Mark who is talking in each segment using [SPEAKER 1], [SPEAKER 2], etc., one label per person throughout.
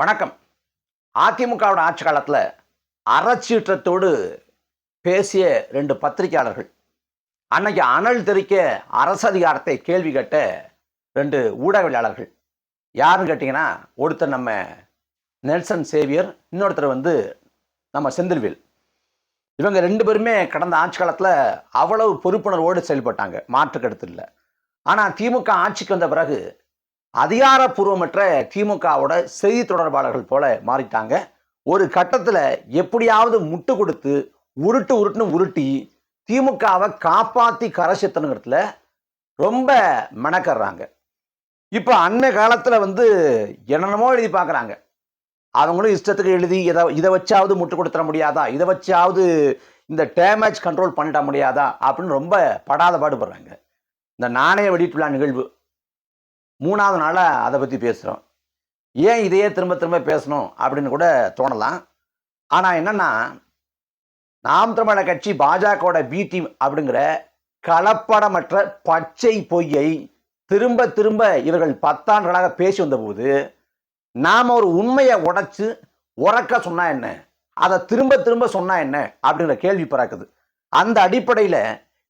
[SPEAKER 1] வணக்கம். அதிமுகவோட ஆட்சி காலத்தில் அறச்சீற்றத்தோடு பேசிய ரெண்டு பத்திரிகையாளர்கள். அன்னைக்கு அனல் தெரிக்க அரசு அதிகாரத்தை கேள்வி கேட்ட ரெண்டு ஊடகவியலாளர்கள். யாருன்னு கேட்டிங்கன்னா ஒருத்தர் நம்ம நெல்சன் சேவியர் இன்னொருத்தர் வந்து நம்ம செந்தில்வேல். இவங்க ரெண்டு பேருமே கடந்த ஆட்சி காலத்தில் அவ்வளவு பொறுப்புணர்வோடு செயல்பட்டாங்க மாற்றுக்கடுத்து இல்லை. ஆனால் திமுக ஆட்சிக்கு வந்த பிறகு அதிகாரப்பூர்வமற்ற திமுகவோட செய்தி தொடர்பாளர்கள் போல மாறிட்டாங்க. ஒரு கட்டத்தில் எப்படியாவது முட்டு கொடுத்து உருட்டு உருட்டுன்னு உருட்டி திமுகவை காப்பாற்றி கரை ரொம்ப மெனக்கடுறாங்க. இப்போ அண்மை காலத்தில் வந்து என்னென்னமோ எழுதி பார்க்குறாங்க அவங்களும் இஷ்டத்துக்கு எழுதி இதை இதை வச்சாவது முட்டு கொடுத்துட முடியாதா? இதை வச்சாவது இந்த டேமேஜ் கண்ட்ரோல் பண்ணிட முடியாதா? அப்படின்னு ரொம்ப படாத பாடுபடுறாங்க இந்த நாணய வெடிட்டுள்ள நிகழ்வு. மூணாவது நாளாக அதை பற்றி பேசுகிறோம் ஏன் இதையே திரும்ப திரும்ப பேசணும் அப்படின்னு கூட தோணலாம். ஆனால் என்னென்னா நாம் தமிழக கட்சி பாஜகவோட பி டீம் அப்படிங்கிற கலப்படமற்ற பச்சை பொய்யை திரும்ப திரும்ப இவர்கள் பத்தாண்டுகளாக பேசி வந்தபோது நாம் ஒரு உண்மையை உடைச்சு உறக்க சொன்னா என்ன? அதை திரும்ப திரும்ப சொன்னா என்ன? அப்படிங்கிற கேள்வி பிறக்குது. அந்த அடிப்படையில்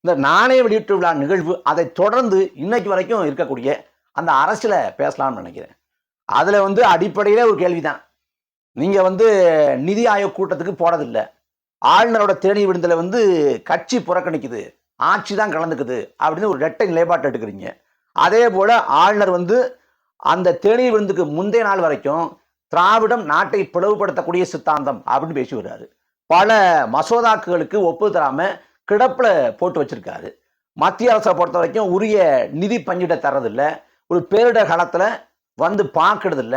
[SPEAKER 1] இந்த நாணய வெளியீட்டு விழா நிகழ்வு அதை தொடர்ந்து இன்னைக்கு வரைக்கும் இருக்கக்கூடிய அந்த அரசில் பேசலாம்னு நினைக்கிறேன். அதில் வந்து அடிப்படையிலே ஒரு கேள்வி தான் நீங்கள் வந்து நிதி ஆயோக் கூட்டத்துக்கு போனதில்லை ஆளுநரோட தேனி விடுதலை வந்து கட்சி புறக்கணிக்குது. ஆட்சி தான் கலந்துக்குது அப்படின்னு ஒரு ரெட்டை நிலைப்பாட்டை எடுக்கிறீங்க. அதே போல் ஆளுநர் வந்து அந்த தேனி விருந்துக்கு முந்தைய நாள் வரைக்கும் திராவிடம் நாட்டை பிளவுபடுத்தக்கூடிய சித்தாந்தம் அப்படின்னு பேசி வர்றாரு. பல மசோதாக்களுக்கு ஒப்பு தராமல் கிடப்பில் போட்டு வச்சுருக்காரு. மத்திய அரசை பொறுத்த வரைக்கும் உரிய நிதி பங்கிட தரதில்லை ஒரு பேரிடர் காலத்தில் வந்து பார்க்கறதில்ல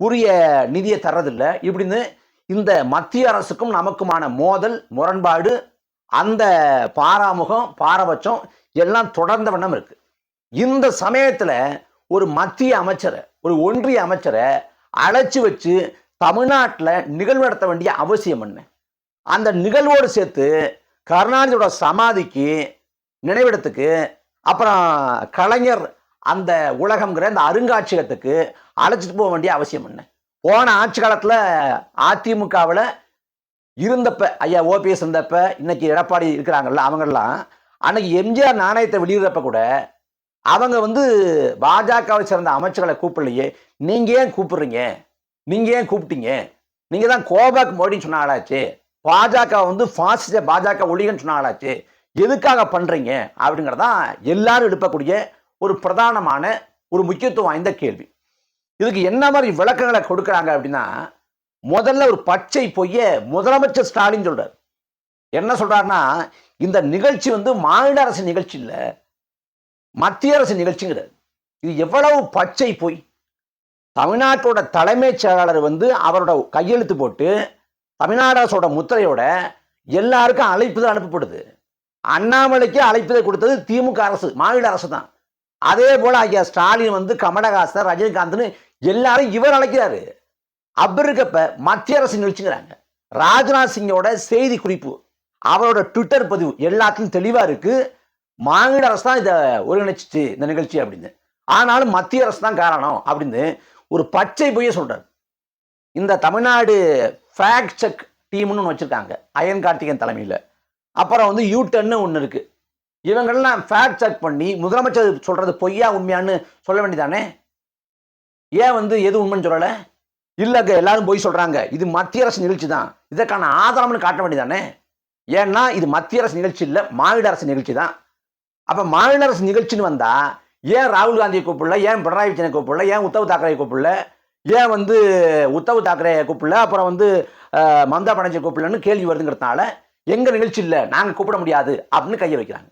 [SPEAKER 1] உரிய நிதியை தர்றதில்ல. இப்படின்னு இந்த மத்திய அரசுக்கும் நமக்குமான மோதல் முரண்பாடு அந்த பாராமுகம் பாரபட்சம் எல்லாம் தொடர்ந்த வண்ணம் இருக்கு. இந்த சமயத்தில் ஒரு மத்திய அமைச்சரை ஒரு ஒன்றிய அமைச்சரை அழைச்சி வச்சு தமிழ்நாட்டில் நிகழ்வு நடத்த வேண்டிய அவசியம் என்ன? அந்த நிகழ்வோடு சேர்த்து கருணாநிதியோட சமாதிக்கு நினைவிடத்துக்கு அப்புறம் கலைஞர் அந்த உலகம்ங்கிற அந்த அருங்காட்சியகத்துக்கு அழைச்சிட்டு போக வேண்டிய அவசியம் என்ன? போன ஆட்சி காலத்தில் அதிமுகவில் இருந்தப்ப ஐயா ஓபிஎஸ் இருந்தப்ப இன்னைக்கு எடப்பாடி இருக்கிறாங்கல்ல அவங்கெல்லாம் அன்னைக்கு எம்ஜிஆர் நாணயத்தை வெளியிடுறப்ப கூட அவங்க வந்து பாஜகவை சேர்ந்த அமைச்சர்களை கூப்பிடலையே நீங்கள் ஏன் கூப்பிடுறீங்க? நீங்கள் ஏன் கூப்பிட்டீங்க? நீங்கள் தான் கோபாக் மோடின்னு சொன்ன ஆளாச்சு. பாஜக வந்து பாசிச பாஜக ஒழிகன்னு சொன்ன ஆளாச்சு. எதுக்காக பண்ணுறீங்க அப்படிங்கிறதான் எல்லாரும் எடுப்பக்கூடிய ஒரு பிரதானமான ஒரு முக்கியத்துவம் வாய்ந்த கேள்வி. இதுக்கு என்ன மாதிரி விளக்கங்களை கொடுக்குறாங்க அப்படின்னா முதல்ல ஒரு பச்சை பொய்ய முதலமைச்சர் ஸ்டாலின் சொல்றார். என்ன சொல்றாருன்னா இந்த நிகழ்ச்சி வந்து மாநில அரசு நிகழ்ச்சி இல்லை மத்திய அரசு நிகழ்ச்சிங்கிறார். இது எவ்வளவு பச்சை பொய்? தமிழ்நாட்டோட தலைமைச் செயலாளர் வந்து அவரோட கையெழுத்து போட்டு தமிழ்நாடு அரசோட முத்திரையோட எல்லாருக்கும் அழைப்புதல் அனுப்பப்படுது. அண்ணாமலைக்கு அழைப்புதல் கொடுத்தது திமுக அரசு மாநில அரசு தான். அதே போல ஐயா ஸ்டாலின் வந்து கமலஹாசன் ரஜினிகாந்த்னு எல்லாரும் இவர் அழைக்கிறாரு. அப்படி இருக்கப்ப மத்திய அரசு நிகழ்ச்சிங்கிறாங்க ராஜ்நாத் சிங்கோட செய்தி குறிப்பு அவரோட ட்விட்டர் பதிவு எல்லாத்துலையும் தெளிவா இருக்கு. மாநில அரசு தான் இதை ஒருங்கிணைச்சிச்சு இந்த நிகழ்ச்சி அப்படின்னு. ஆனாலும் மத்திய அரசு தான் காரணம் அப்படின்னு ஒரு பச்சை பொய்ய சொல்றாரு. இந்த தமிழ்நாடு ஃபேக்ட் செக் டீம்னு ஒன்று வச்சுருக்காங்க அயன் கார்த்திகன் தலைமையில். அப்புறம் வந்து யூ டென்னு ஒன்று இருக்குது இவங்கெல்லாம் ஃபேக்ட் செக் பண்ணி முதலமைச்சர் சொல்கிறது பொய்யா உண்மையான்னு சொல்ல வேண்டியதானே? ஏன் வந்து எது உண்மைன்னு சொல்லலை? இல்லைங்க எல்லாரும் பொய் சொல்கிறாங்க இது மத்திய அரசு நிகழ்ச்சி தான். இதற்கான ஆதாரம்னு காட்ட வேண்டியதானே? ஏன்னா இது மத்திய அரசு நிகழ்ச்சி இல்லை மாநில அரசு நிகழ்ச்சி தான். அப்போ மாநில அரசு நிகழ்ச்சின்னு வந்தால் ஏன் ராகுல் காந்தியை கூப்பிடல? ஏன் பினராயி விஜயனை கூப்பிடல? ஏன் உத்தவ் தாக்கரே கூப்பிடல? ஏன் வந்து உத்தவ் தாக்கரே கூப்பிடல? அப்புறம் வந்து மம்தா பானர்ஜி கூப்பிடலன்னு கேள்வி வருதுங்கிறதுனால எங்கள் நிகழ்ச்சி இல்லை நாங்கள் கூப்பிட முடியாது அப்படின்னு கையை வைக்கிறாங்க.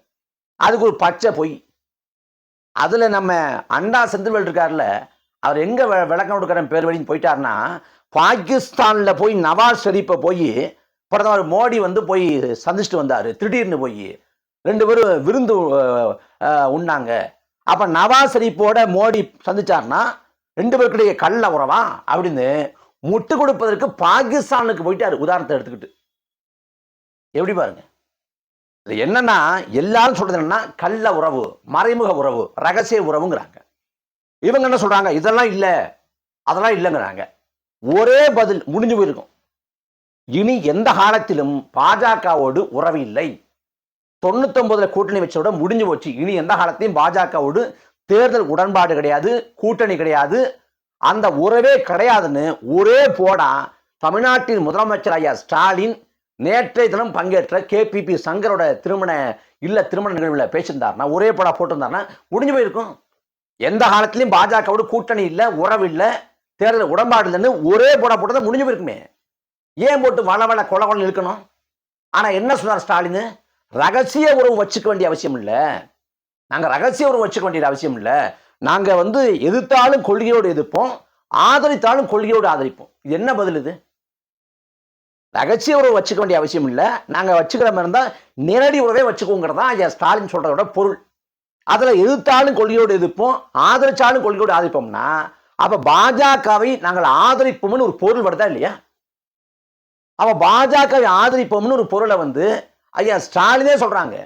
[SPEAKER 1] அதுக்கு ஒரு பச்சை பொய். அதில் நம்ம அண்ணா செந்தில்வேல் இருக்கார்ல அவர் எங்கே விளக்கம் கொடுக்குற பேர் வழின்னு போயிட்டாருன்னா பாகிஸ்தானில் போய் நவாஸ் ஷெரீப்பை போய் பிரதமர் மோடி வந்து போய் சந்திச்சுட்டு வந்தார் திடீர்னு போய். ரெண்டு பேரும் விருந்து உண்ணாங்க. அப்போ நவாஸ் ஷெரீப்போட மோடி சந்திச்சார்னா ரெண்டு பேருக்கிடையே கள்ள உறவா? அப்படின்னு முட்டு கொடுப்பதற்கு பாகிஸ்தானுக்கு போயிட்டார் உதாரணத்தை எடுத்துக்கிட்டு. எப்படி பாருங்க. இது என்னன்னா எல்லாரும் சொல்றது என்னன்னா கள்ள உறவு மறைமுக உறவு ரகசிய உறவுங்கிறாங்க. இவங்க என்ன சொல்றாங்க? இதெல்லாம் இல்லை அதெல்லாம் இல்லைங்கிறாங்க. ஒரே பதில் முடிஞ்சு போயிருக்கும். இனி எந்த காலத்திலும் பாஜகவோடு உறவு இல்லை. தொண்ணூத்தொன்பதுல கூட்டணி வச்சோட முடிஞ்சு போச்சு. இனி எந்த காலத்தையும் பாஜகவோடு தேர்தல் உடன்பாடு கிடையாது கூட்டணி கிடையாது. அந்த உறவே கிடையாதுன்னு ஒரே போடா தமிழ்நாட்டின் முதலமைச்சர் ஐயா ஸ்டாலின் நேற்றைய தினம் பங்கேற்ற கேபிபி சங்கரோட திருமண இல்ல திருமண நிகழ்வில் பேசியிருந்தார்னா ஒரே படம் போட்டிருந்தாருன்னா முடிஞ்சு போயிருக்கும். எந்த காலத்திலையும் பாஜகவோட கூட்டணி இல்லை உறவு இல்லை தேர்தல் உடன்பாடு இல்லைன்னு ஒரே படம் போட்டதை முடிஞ்சு போயிருக்குமே. ஏன் போட்டு வள வள கொல கொலை இழுக்கணும்? ஆனால் என்ன சொன்னார் ஸ்டாலின்? ரகசிய உறவு வச்சுக்க வேண்டிய அவசியம் இல்லை. நாங்கள் ரகசிய உறவு வச்சுக்க வேண்டிய அவசியம் இல்லை. நாங்கள் வந்து எதிர்த்தாலும் கொள்கையோடு எதிர்ப்போம் ஆதரித்தாலும் கொள்கையோடு ஆதரிப்போம். இது என்ன பதில் இது? ரகசிய உறவு வச்சுக்க வேண்டிய அவசியம் இல்லை. நாங்கள் வச்சுக்கிற மாதிரி இருந்தால் நேரடி உறவே வச்சுக்கோங்கிறதா ஐயா ஸ்டாலின் சொல்கிறதோட பொருள். அதில் எதிர்த்தாலும் கொள்கையோடு எதிர்ப்போம் ஆதரிச்சாலும் கொள்கையோடு ஆதரிப்போம்னா அப்போ பாஜகவை நாங்கள் ஆதரிப்போம்னு ஒரு பொருள் வருதா இல்லையா? அப்போ பாஜகவை ஆதரிப்போம்னு ஒரு பொருளை வந்து ஐயா ஸ்டாலினே சொல்கிறாங்க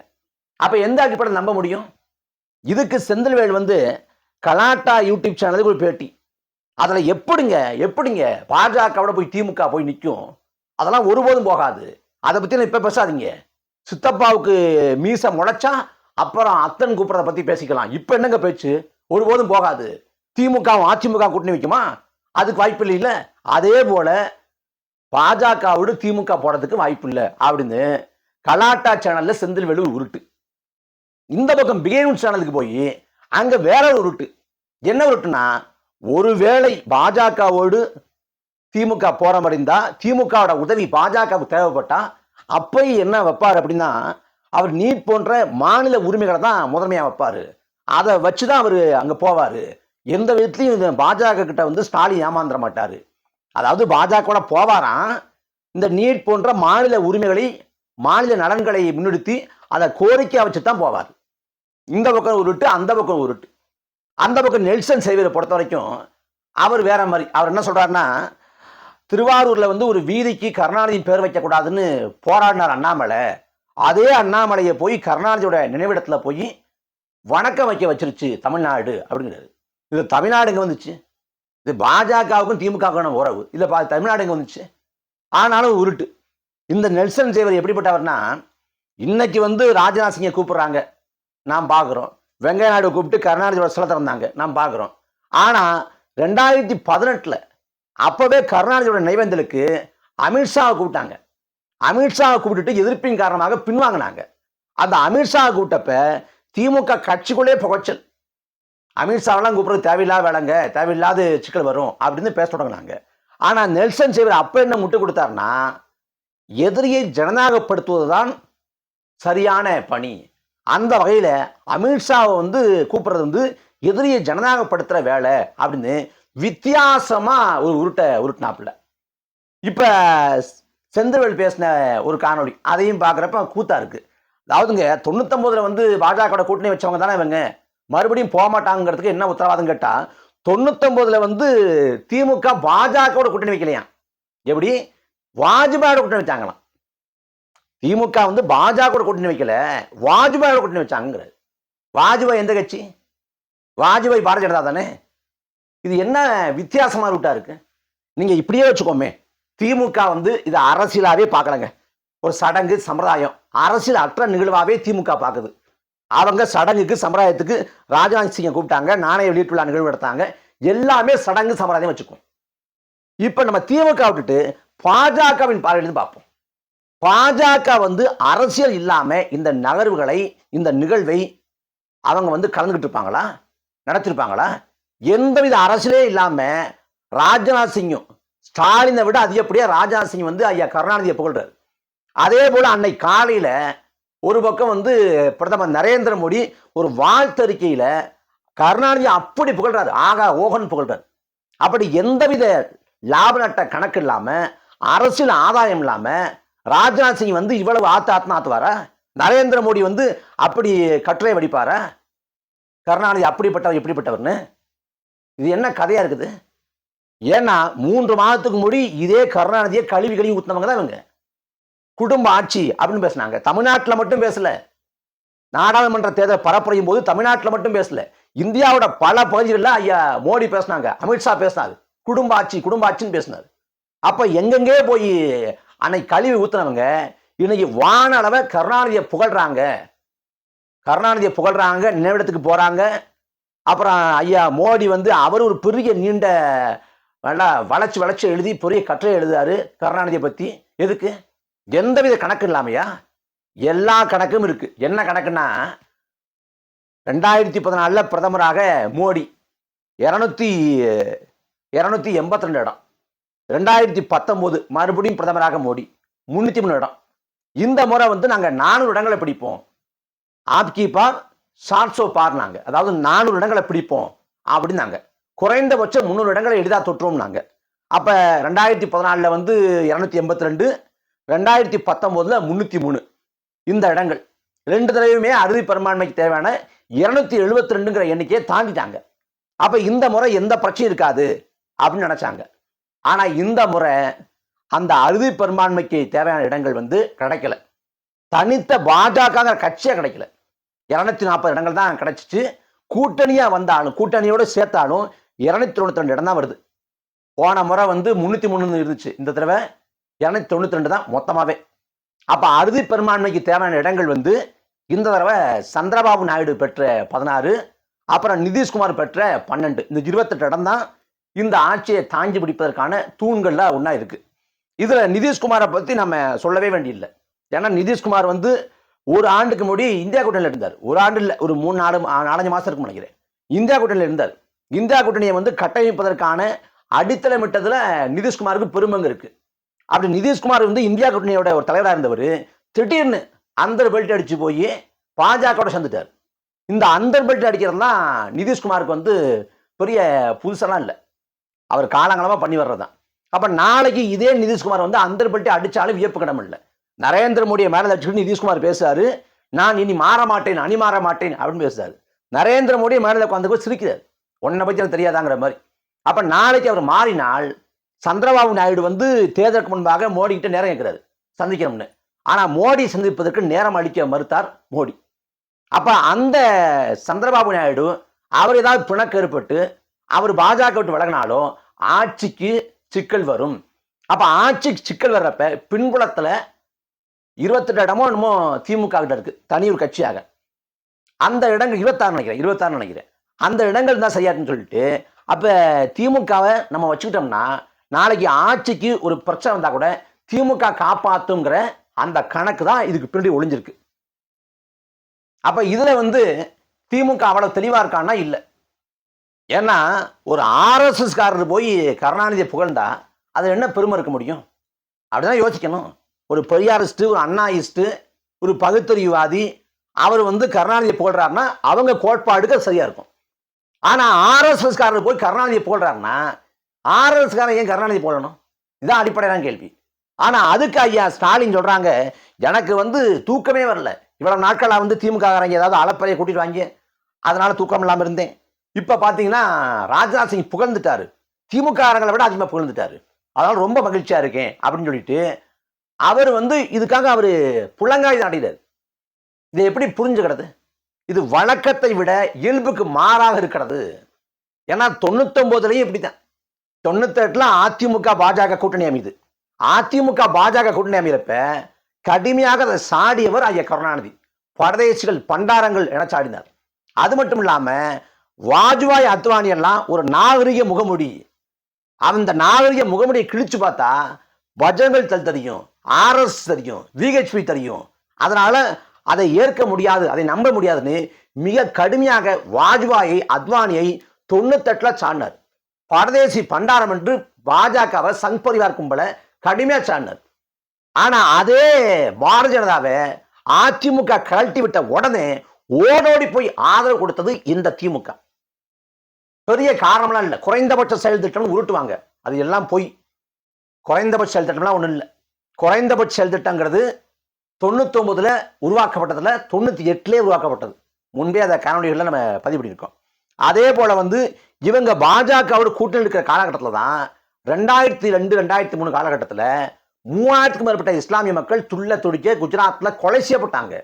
[SPEAKER 1] அப்போ எந்த அடிப்படையில் நம்ப முடியும்? இதுக்கு செந்தில்வேல் வந்து கலாட்டா யூடியூப் சேனலுக்கு ஒரு பேட்டி. அதில் எப்படிங்க எப்படிங்க பாஜகவோட போய் திமுக போய் நிற்கும் அதெல்லாம் ஒருபோதும் போகாது. அதை பத்தி இப்போ பேசாதீங்க. சித்தப்பாவுக்கு மீசை முளைச்சா அப்புறம் அத்தன் கூப்பிட்றத பற்றி பேசிக்கலாம். இப்போ என்னங்க பேச்சு? ஒருபோதும் போகாது. திமுகவும் அதிமுக கூட்டணி வைக்குமா? அதுக்கு வாய்ப்பு இல்லை இல்ல அதே போல் பாஜகவோடு திமுக போடுறதுக்கு வாய்ப்பு இல்லை. அப்படின்னு கலாட்டா சேனலில் செந்தில் வெளி உருட்டு. இந்த பக்கம் பிகேவின் சேனலுக்கு போய் அங்கே வேற ஒரு உருட்டு. என்ன உருட்டுனா ஒருவேளை பாஜகவோடு திமுக போற மாதிரி இருந்தா திமுகவோட உதவி பாஜகவுக்கு தேவைப்பட்டா அப்ப என்ன வைப்பார் அப்படின்னா அவர் நீட் போன்ற மாநில உரிமைகளை தான் முதன்மையாக வைப்பார். அதை வச்சு தான் அவர் அங்கே போவார். எந்த விதத்திலையும் இந்த பாஜக கிட்ட வந்து ஸ்டாலின் ஏமாந்துட மாட்டார். அதாவது பாஜகவோட போவாராம். இந்த நீட் போன்ற மாநில உரிமைகளை மாநில நலன்களை முன்னிறுத்தி அதை கோரிக்கையாக வச்சு தான் போவார். இந்த பக்கம் உருட்டு அந்த பக்கம் உருட்டு. அந்த பக்கம் நெல்சன் சேவியரை பொறுத்த வரைக்கும் அவர் வேற மாதிரி அவர் என்ன சொல்கிறாருன்னா திருவாரூரில் வந்து ஒரு வீதிக்கு கருணாநிதி பேர் வைக்கக்கூடாதுன்னு போராடினார் அண்ணாமலை. அதே அண்ணாமலையை போய் கருணாநிதியோட நினைவிடத்தில் போய் வணக்கம் வைக்க வச்சிருச்சு தமிழ்நாடு அப்படிங்கிறது இது தமிழ்நாடுங்க வந்துச்சு? இது பாஜகவுக்கும் திமுகவுக்கான உறவு. இல்லை பா தமிழ்நாடுங்க வந்துச்சு? ஆனாலும் உருட்டு. இந்த நெல்சன் சேவர் எப்படிப்பட்டவர்னா இன்னைக்கு வந்து ராஜ்நாத் சிங்கை கூப்பிடுறாங்க. நாம் பார்க்குறோம். வெங்கைய நாயுடு கூப்பிட்டு கருணாநிதியோட சில திறந்தாங்க. நாம் பார்க்குறோம். ஆனால் ரெண்டாயிரத்தி பதினெட்டில் அப்போவே கருணாநிதியோட நைவேந்தலுக்கு அமித்ஷாவை கூப்பிட்டாங்க. அமித்ஷாவை கூப்பிட்டுட்டு எதிர்ப்பின் காரணமாக பின்வாங்கினாங்க. அந்த அமித்ஷாவை கூப்பிட்டப்ப திமுக கட்சிக்குள்ளே புகைச்சல். அமித்ஷாவெல்லாம் கூப்பிட்றது தேவையில்லாத வேலைங்க தேவையில்லாத சிக்கல் வரும் அப்படின்னு பேச தொடங்கினாங்க. ஆனால் நெல்சன் சேவர் அப்போ என்ன முட்டு கொடுத்தாருன்னா எதிரியை ஜனநாயகப்படுத்துவதுதான் சரியான பணி. அந்த வகையில் அமித்ஷாவை வந்து கூப்பிட்றது வந்து எதிரியை ஜனநாயகப்படுத்துகிற வேலை அப்படின்னு வித்தியாசமாக ஒரு உருட்டை உருட்டினாப்புல. இப்போ செந்தவேல் பேசின ஒரு காணொளி அதையும் பார்க்குறப்ப கூத்தா இருக்கு. அதாவதுங்க தொண்ணூத்தொம்பதுல வந்து பாஜக கூட்டணி வச்சவங்க தானே இவங்க. மறுபடியும் போக மாட்டாங்கிறதுக்கு என்ன உத்தரவாதம் கேட்டா தொண்ணூத்தொன்பதுல வந்து திமுக பாஜகவோட கூட்டணி வைக்கலையா எப்படி? வாஜ்பாயோட கூட்டணி வச்சாங்களாம். திமுக வந்து பாஜக கூட்டணி வைக்கல வாஜ்பாயோட கூட்டணி வச்சாங்கிறது வாஜ்பாய் எந்த கட்சி? வாஜ்பாய் பாரதிய ஜனதா தானே? இது என்ன வித்தியாசமாக ரூட்டா இருக்கு? நீங்கள் இப்படியே வச்சுக்கோமே. திமுக வந்து இதை அரசியலாகவே பார்க்கலங்க. ஒரு சடங்கு சம்பிரதாயம். அரசியல் அற்ற நிகழ்வாகவே திமுக பார்க்குது. அவங்க சடங்குக்கு சம்பிரதாயத்துக்கு ராஜ்நாத் சிங்கை கூப்பிட்டாங்க நாணய வெளியிட்டுள்ள நிகழ்வு எடுத்தாங்க எல்லாமே சடங்கு சம்பிரதாயம் வச்சுக்கும். இப்போ நம்ம திமுக விட்டுட்டு பாஜகவின் பார்வையிலிருந்து பார்ப்போம். பாஜக வந்து அரசியல் இல்லாமல் இந்த நகர்வுகளை இந்த நிகழ்வை அவங்க வந்து கலந்துக்கிட்டு இருப்பாங்களா? நடத்திருப்பாங்களா? எந்தவித அரசியலே இல்லாமல் ராஜ்நாத் சிங்கும் ஸ்டாலினை விட அதிகப்படியாக ராஜ்நாத் சிங் வந்து ஐயா கருணாநிதியை புகழ்றாரு. அதே போல் அன்னை காலையில் ஒரு பக்கம் வந்து பிரதமர் நரேந்திர மோடி ஒரு வாழ்த்தறிக்கையில் கருணாநிதி அப்படி புகழ்றாரு. ஆகா ஓகன் புகழ்றாரு. அப்படி எந்தவித லாப நட்ட கணக்கு இல்லாமல் அரசியல் ஆதாயம் இல்லாமல் ராஜ்நாத் சிங் வந்து இவ்வளவு ஆத்து ஆத்மா ஆத்துவாரா நரேந்திர மோடி வந்து அப்படி கட்டுரை வடிப்பாரா? கருணாநிதி அப்படிப்பட்டவர் எப்படிப்பட்டவர்னு இது என்ன கதையா இருக்குது? ஏன்னா மூன்று மாதத்துக்கு முடி இதே கருணாநிதியை கழுவி கழுவி ஊத்தினவங்க தான் இவங்க. குடும்ப ஆட்சி அப்படின்னு பேசினாங்க. தமிழ்நாட்டில் மட்டும் பேசல. நாடாளுமன்ற தேர்தல் பரப்புரையும் போது தமிழ்நாட்டில் மட்டும் பேசல. இந்தியாவோட பல பகுதிகளில் ஐயா மோடி பேசினாங்க. அமித்ஷா பேசினாரு. குடும்ப ஆட்சின்னு பேசினார். அப்போ எங்கெங்கே போய் அன்னைக்கு கழிவு ஊத்துனவங்க? இன்னைக்கு வான அளவை கருணாநிதியை புகழ்றாங்க. கருணாநிதியை புகழ்றாங்க நினைவிடத்துக்கு போறாங்க. அப்புறம் ஐயா மோடி வந்து அவர் ஒரு பெரிய நீண்ட நல்லா வளைச்சு வளைச்சு எழுதி பெரிய கட்டுரை எழுதுறாரு கருணாநிதியை பற்றி எதுக்கு? எந்தவித கணக்கு இல்லாமையா எல்லா கணக்கும் இருக்கு. என்ன கணக்குன்னா ரெண்டாயிரத்தி பதினாலில் பிரதமராக மோடி இரநூத்தி இரநூத்தி எண்பத்தி ரெண்டு இடம். ரெண்டாயிரத்தி பத்தொம்போது மறுபடியும் பிரதமராக மோடி முந்நூற்றி மூணு இடம். இந்த முறை வந்து நாங்கள் நானூறு இடங்களை பிடிப்போம். ஆப்கி பார் பாருனாங்க. அதாவது நானூறு இடங்களை பிடிப்போம் அப்படின்னாங்க. குறைந்தபட்சம் முந்நூறு இடங்களை எளிதாக தொற்றுவோம் நாங்கள் அப்போ ரெண்டாயிரத்தி பதினாலில் வந்து இரநூத்தி எண்பத்தி ரெண்டு ரெண்டாயிரத்தி பத்தொம்போதில் முந்நூற்றி மூணு இந்த இடங்கள். ரெண்டு தடவையுமே அறுதி பெரும்பான்மைக்கு தேவையான இருநூத்தி எழுபத்தி ரெண்டுங்கிற எண்ணிக்கையை தாண்டிட்டாங்க. அப்போ இந்த முறை எந்த பிரச்சனையும் இருக்காது அப்படின்னு நினச்சாங்க. ஆனால் இந்த முறை அந்த அறுதி பெரும்பான்மைக்கு தேவையான இடங்கள் வந்து கிடைக்கல. தனித்த பாஜகங்கிற கட்சியே கிடைக்கல. இரநூத்தி நாற்பது இடங்கள் தான் கிடச்சிச்சு. கூட்டணியாக வந்தாலும் கூட்டணியோட சேர்த்தாலும் இரநூத்தி தொண்ணூத்தி ரெண்டு இடம் தான் வருது. போன முறை வந்து முந்நூற்றி மூணு இருந்துச்சு. இந்த தடவை இரநூத்தி தொண்ணூத்தி ரெண்டு தான் மொத்தமாகவே அப்போ அறுதி பெரும்பான்மைக்கு தேவையான இடங்கள் வந்து இந்த தடவை சந்திரபாபு நாயுடு பெற்ற பதினாறு அப்புறம் நிதிஷ்குமார் பெற்ற பன்னெண்டு. இந்த இருபத்தெட்டு இடம் தான் இந்த ஆட்சியை தாங்கி பிடிப்பதற்கான தூண்களில் ஒன்றா இருக்குது இதில் நிதிஷ்குமாரை பற்றி நம்ம சொல்லவே வேண்டியதில்லை. ஏன்னா நிதிஷ்குமார் வந்து ஒரு ஆண்டுக்கு முன்னாடி இந்தியா கூட்டணியில் இருந்தார். ஒரு ஆண்டு இல்லை ஒரு மூணு நாலு நாலஞ்சு மாதம் இருக்கும் நினைக்கிறேன். இந்தியா கூட்டணியில் இருந்தார். இந்தியா கூட்டணியை வந்து கட்டமைப்பதற்கான அடித்தளமிட்டதில் நிதிஷ்குமாருக்கு பெருமங்க இருக்குது அப்படி நிதிஷ்குமார் வந்து இந்தியா கூட்டணியோட ஒரு தலைவராக இருந்தவர் திடீர்னு அந்தர் பெல்ட் அடித்து போய் பாஜகவோட சேர்ந்துட்டார். இந்த அந்தர் பெல்ட் அடிக்கிறது தான் நிதிஷ்குமாருக்கு வந்து பெரிய புதுசெல்லாம் இல்லை. அவர் காலங்காலமாக பண்ணி வர்றது தான் அப்போ நாளைக்கு இதே நிதிஷ்குமார் வந்து அந்தர் பெல்ட்டை அடித்தாலும் வியப்பு கிடம் இல்லை. நரேந்திர மோடியை மேலே வச்சுக்கிட்டு நிதிஷ்குமார் பேசுறாரு. நான் இனி மாற மாட்டேன் அணி மாற மாட்டேன் அப்படின்னு பேசுறாரு. நரேந்திர மோடி மேலே உட்காந்து சிரிக்கிறார். உன்னை பற்றி எனக்கு தெரியாதாங்கிற மாதிரி. அப்போ நாளைக்கு அவர் மாறினால் சந்திரபாபு நாயுடு வந்து தேர்தலுக்கு முன்பாக மோடி கிட்ட நேரம் கேட்கிறாரு. சந்திக்கணும்னு. ஆனால் மோடி சந்திப்பதற்கு நேரம் அளிக்க மறுத்தார் மோடி. அப்போ அந்த சந்திரபாபு நாயுடு அவர் ஏதாவது பிணக்கு ஏற்பட்டு அவர் பாஜக விட்டு விலகினாலும் ஆட்சிக்கு சிக்கல் வரும். அப்போ ஆட்சிக்கு சிக்கல் வர்றப்ப பின்புலத்தில் இருபத்தெட்டு இடமோ என்னமோ திமுக கிட்ட இருக்கு. தனி ஒரு கட்சியாக. அந்த இடங்கள் இருபத்தாறு நினைக்கிறேன். இருபத்தாறு நினைக்கிறேன். அந்த இடங்கள் தான் சரியாருன்னு சொல்லிட்டு அப்போ திமுகவை நம்ம வச்சுக்கிட்டோம்னா நாளைக்கு ஆட்சிக்கு ஒரு பிரச்சனை வந்தால் கூட திமுக காப்பாற்றுங்கிற அந்த கணக்கு தான் இதுக்கு பின்னாடி ஒளிஞ்சிருக்கு. அப்போ இதில் வந்து திமுக அவ்வளோ தெளிவாக இருக்கான்னா இல்லை. ஏன்னா ஒரு ஆர்எஸ்எஸ்காரர் போய் கருணாநிதியை புகழ்ந்தா அது என்ன பெருமை இருக்க முடியும்? அப்படிதான் யோசிக்கணும். ஒரு பெரியாரிஸ்ட்டு ஒரு அண்ணாயிஸ்ட்டு ஒரு பகுத்தறிவாதி அவர் வந்து கருணாநிதியை போடுறாருன்னா அவங்க கோட்பாடுகள் சரியாக இருக்கும். ஆனால் ஆர்எஸ்எஸ்காரர் போய் கருணாநிதியை போடுறாருன்னா ஆர்எஸ் ஏன் கருணாநிதி போடணும்? இதான் அடிப்படையான கேள்வி. ஆனால் அதுக்கு ஐயா ஸ்டாலின் சொல்கிறாங்க எனக்கு வந்து தூக்கமே வரல. இவ்வளவு நாட்களாக வந்து திமுககாரங்க ஏதாவது அளப்பறையை கூட்டிட்டு வாங்கி அதனால் தூக்கம் இல்லாமல் இருந்தேன். இப்போ பார்த்தீங்கன்னா ராஜ்நாத் சிங் புகழ்ந்துட்டார். திமுககாரங்களை விட அதிகமாக புகழ்ந்துட்டாரு. அதனால் ரொம்ப மகிழ்ச்சியாக இருக்கேன் அப்படின்னு சொல்லிட்டு அவர் வந்து இதுக்காக அவர் புலங்காய் நாடினார். இதை எப்படி புரிஞ்சுக்கிறது? இது வழக்கத்தை விட இயல்புக்கு மாறாக இருக்கிறது. ஏன்னா தொண்ணூத்தொம்போதுலேயும் இப்படி தான் தொண்ணூத்தெட்டுல அதிமுக பாஜக கூட்டணி அமைது அதிமுக பாஜக கூட்டணி அமைகிறப்ப கடுமையாக அதை சாடியவர் ஐயா கருணாநிதி. பரதேசிகள் பண்டாரங்கள் என சாடினார். அது மட்டும் இல்லாம வாஜ்பாய் அத்வானி எல்லாம் ஒரு நாகரிக முகமுடி. அந்த நாகரிக முகமுடியை கிழிச்சு பார்த்தா பஜங்கள் தல் தெரியும் ஆர்எஸ் தெரியும் விஹெச்பி தெரியும். அதனால் அதை ஏற்க முடியாது அதை நம்ப முடியாதுன்னு மிக கடுமையாக வாஜ்பாயை அத்வானியை தொண்ணூத்தெட்டில் சாடினார். பரதேசி பண்டாரம் என்று பாஜகவை சங் பரிவார் கும்பலை கடுமையாக சாடினார். ஆனால் அதே பாரதிய ஜனதாவை அதிமுக கழட்டி விட்ட உடனே ஓடோடி போய் ஆதரவு கொடுத்தது இந்த திமுக. பெரிய காரணம்லாம் இல்லை. குறைந்தபட்ச செயல் திட்டம்னு உருட்டுவாங்க. அது எல்லாம் போய் குறைந்தபட்ச செயல் திட்டம்லாம் ஒன்றும் இல்லை. குறைந்தபட்ச செயல் திட்டங்கிறது தொண்ணூத்தொன்பதுல உருவாக்கப்பட்டதுல தொண்ணூத்தி எட்டுலேயே உருவாக்கப்பட்டது. முன்பே அதை காணொலிகளில் நம்ம பதிவு பண்ணியிருக்கோம் அதே போல வந்து இவங்க பாஜகவோட கூட்டணி இருக்கிற காலகட்டத்தில் தான் ரெண்டாயிரத்தி ரெண்டு ரெண்டாயிரத்தி மூணு காலகட்டத்தில் மூவாயிரத்துக்கும் மேற்பட்ட இஸ்லாமிய மக்கள் துள்ள துடிக்க குஜராத்தில் கொலை செய்யப்பட்டாங்க.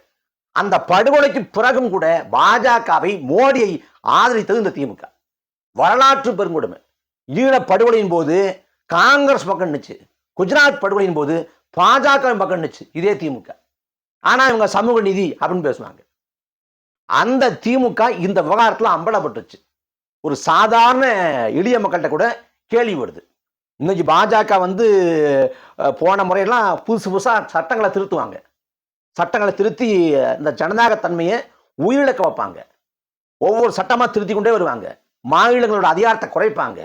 [SPEAKER 1] அந்த படுகொலைக்கு பிறகும் கூட பாஜகவை மோடியை ஆதரித்தது இந்த திமுக. வரலாற்று பெருங்கொடுமை. ஈழ படுகொலையின் போது காங்கிரஸ் பக்கம் நின்னுச்சு. குஜராத் படுகொலையின் போது பாஜக பக்கம் இதே திமுக. ஆனால் இவங்க சமூக நிதி அப்படின்னு பேசுவாங்க. அந்த திமுக இந்த விவகாரத்தில் அம்பலப்பட்டுச்சு. ஒரு சாதாரண எளிய மக்கள்கிட்ட கூட கேள்வி வருது. இன்னைக்கு பாஜக வந்து போன முறையெல்லாம் புதுசு புதுசாக சட்டங்களை திருத்துவாங்க. சட்டங்களை திருத்தி இந்த ஜனநாயக தன்மையை உயிரிழக்க வைப்பாங்க. ஒவ்வொரு சட்டமாக திருத்தி கொண்டே வருவாங்க. மாநிலங்களோட அதிகாரத்தை குறைப்பாங்க.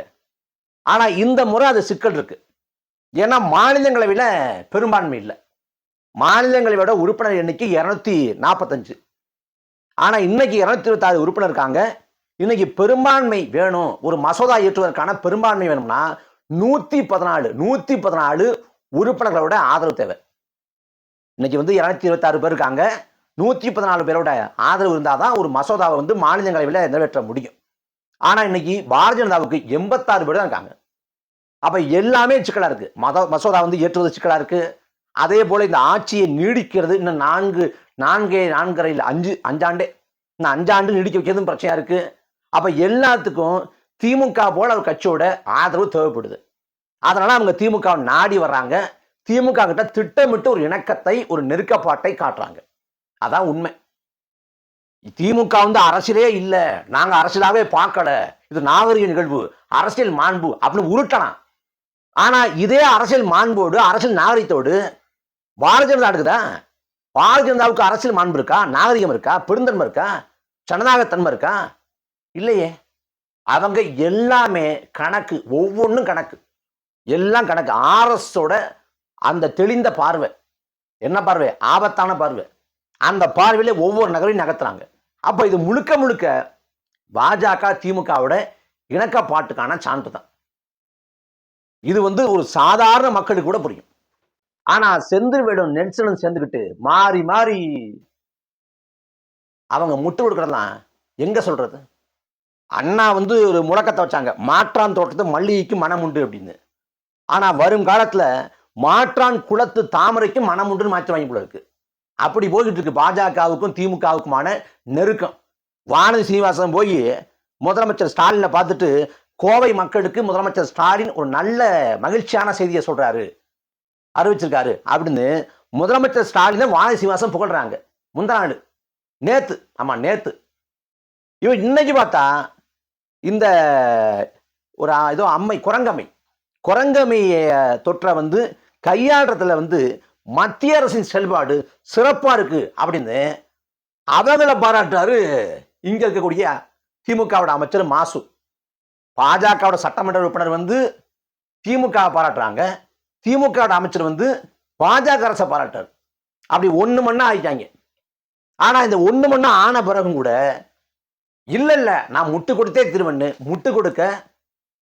[SPEAKER 1] ஆனால் இந்த முறை அது சிக்கல் இருக்குது ஏன்னா மாநிலங்களவையில் பெரும்பான்மை இல்லை. மாநிலங்களவையோட உறுப்பினர் எண்ணிக்கை இரநூத்தி நாற்பத்தஞ்சு ஆனால் இன்னைக்கு இரநூத்தி இருபத்தாறு உறுப்பினர் இருக்காங்க. இன்னைக்கு பெரும்பான்மை வேணும். ஒரு மசோதா ஏற்றுவதற்கான பெரும்பான்மை வேணும்னா நூற்றி பதினாலு நூற்றி பதினாலு உறுப்பினர்களோட ஆதரவு தேவை. இன்னைக்கு வந்து இரநூத்தி இருபத்தாறு பேர் இருக்காங்க. நூற்றி பதினாலு பேரோட ஆதரவு இருந்தால் தான் ஒரு மசோதாவை வந்து மாநிலங்களவையில் நிறைவேற்ற முடியும். ஆனால் இன்னைக்கு பாரதிய ஜனதாவுக்கு எண்பத்தாறு பேர் தான் இருக்காங்க. அப்போ எல்லாமே சிக்கலாக இருக்குது மத மசோதா வந்து ஏற்றுவது சிக்கலாக இருக்குது அதே போல் இந்த ஆட்சியை நீடிக்கிறது இன்னும் நான்கு நான்கே நான்கரை இல்லை அஞ்சு அஞ்சாண்டே இன்னும் அஞ்சாண்டு நீடிக்க வைக்கிறதும் பிரச்சனையாக இருக்குது அப்போ எல்லாத்துக்கும் திமுக போல் ஒரு கட்சியோட ஆதரவு தேவைப்படுது. அதனால் அவங்க திமுக நாடி வர்றாங்க. திமுக கிட்ட திட்டமிட்டு ஒரு இணக்கத்தை ஒரு நெருக்கப்பாட்டை காட்டுறாங்க. அதான் உண்மை. திமுக வந்து அரசியலே இல்லை. நாங்கள் அரசியலாகவே பார்க்கல. இது நாகரிக நிகழ்வு. அரசியல் மாண்பு அப்படின்னு உருட்டலாம். ஆனா இதே அரசியல் மாண்போடு அரசியல் நாகரிகத்தோடு பாரதிய ஜனதா இருக்குதா பாரதிய ஜனதாவுக்கு அரசியல் மாண்பு இருக்கா? நாகரிகம் இருக்கா? பெருந்தன்மை இருக்கா? ஜனநாயகத்தன்மை இருக்கா? இல்லையே. அவங்க எல்லாமே கணக்கு ஒவ்வொன்றும் கணக்கு. எல்லாம் கணக்கு. ஆர்எஸோட அந்த தெளிந்த பார்வை. என்ன பார்வை? ஆபத்தான பார்வை. அந்த பார்வையில் ஒவ்வொரு நகரையும் நகர்த்துறாங்க. அப்போ இது முழுக்க முழுக்க பாஜக திமுகவோட இணக்கப்பாட்டுக்கான சான்று தான். இது வந்து ஒரு சாதாரண மக்களுக்கு கூட புரியும். ஆனா செந்தில்வேடும் நெல்சனும் சேர்ந்துக்கிட்டு மாறி மாறி அவங்க முட்டு கொடுக்கறதெல்லாம் எங்க சொல்றது? அண்ணா வந்து ஒரு முழக்கத்தை வச்சாங்க. மாற்றான் தோட்டத்து மல்லிகைக்கு மனம் உண்டு அப்படின்னு. ஆனா வரும் காலத்துல மாற்றான் குளத்து தாமரைக்கு மனம் உண்டுன்னு மாற்றி வாங்கி போல இருக்கு. அப்படி போய்கிட்டு இருக்கு பாஜகவுக்கும் திமுகவுக்குமான நெருக்கம். வானதி சீனிவாசன் போய் முதலமைச்சர் ஸ்டாலினை பார்த்துட்டு கோவை மக்களுக்கு முதலமைச்சர் ஸ்டாலின் ஒரு நல்ல மகிழ்ச்சியான செய்தியை சொல்றாரு. அறிவிச்சிருக்காரு. அப்படின்னு முதலமைச்சர் ஸ்டாலினை வானதி சீனிவாசன் புகழ்றாங்க. முந்தா நாள். நேத்து. ஆமா நேத்து. இவன் இன்னைக்கு பார்த்தா இந்த ஒரு ஏதோ அம்மை குரங்கம்மை. குரங்கம்மை தொற்றை வந்து கையாளுறதுல வந்து மத்திய அரசின் செயல்பாடு சிறப்பாக இருக்கு அப்படின்னு அவங்கள பாராட்டுறாரு இங்கே இருக்கக்கூடிய திமுகவோட அமைச்சர் மாசு. பாஜகவோட சட்டமன்ற உறுப்பினர் வந்து திமுகவை பாராட்டுறாங்க. திமுகவோட அமைச்சர் வந்து பாஜக அரசை பாராட்டுறார் அப்படி ஒன்று மண்ணா ஆயிட்டாங்க. ஆனால் இந்த ஒன்று மண்ணா ஆன பிறகும் கூட இல்லை இல்லை நான் முட்டு கொடுத்தே திருவண்ணு முட்டு கொடுக்க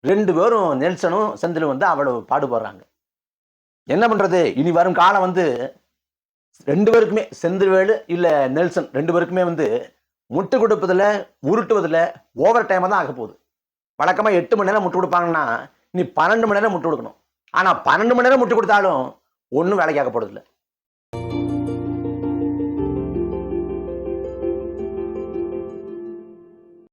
[SPEAKER 1] ரெண்டு பேரும் நெல்சனும் செந்திலும் வந்து அவ்வளவு பாடுபடுறாங்க. என்ன பண்ணுறது இனி வரும் காலம் வந்து ரெண்டு பேருக்குமே செந்தில்வேலு இல்லை நெல்சன் ரெண்டு பேருக்குமே வந்து முட்டு கொடுப்பதில் உருட்டுவதில் ஓவர் டைமாக தான் ஆக போகுது வழக்கமாக எட்டு மணி நேரம் முட்டு கொடுப்பாங்கன்னா நீ பன்னெண்டு மணி நேரம் முட்டு கொடுக்கணும். ஆனால் பன்னெண்டு மணி நேரம் முட்டு கொடுத்தாலும் ஒன்றும் வேலைக்காக ஆக